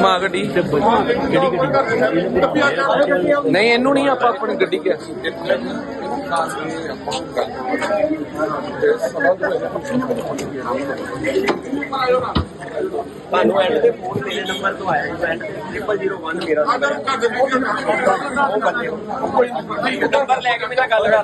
ਮਾ ਗੱਡੀ ਕਿਹੜੀ ਗੱਡੀ। ਨਹੀਂ ਇਹਨੂੰ ਨਹੀਂ ਆਪਾਂ ਆਪਣੀ ਗੱਡੀ ਕਿਹਾ ਤੁਹਾਨੂੰ ਐਂਡ ਤੇ ਫੋਨ ਮੇਰੇ ਨੰਬਰ ਤੋਂ ਆਇਆ ਜੀ ਐਂਡ 0001 ਮੇਰਾ ਨੰਬਰ ਉਹ ਬੰਦੇ ਕੋਈ ਨੰਬਰ ਲੈ ਕੇ ਮੇਰਾ ਗੱਲ ਕਰ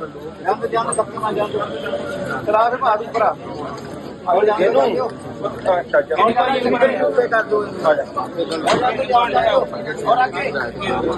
ਗੱਡੀ ਕਰਾ ਦੇ ਭਾਬੀ ਭਰਾ ਇਹਨੂੰ ਅੱਛਾ ਅੱਛਾ ਕਰ ਦੋ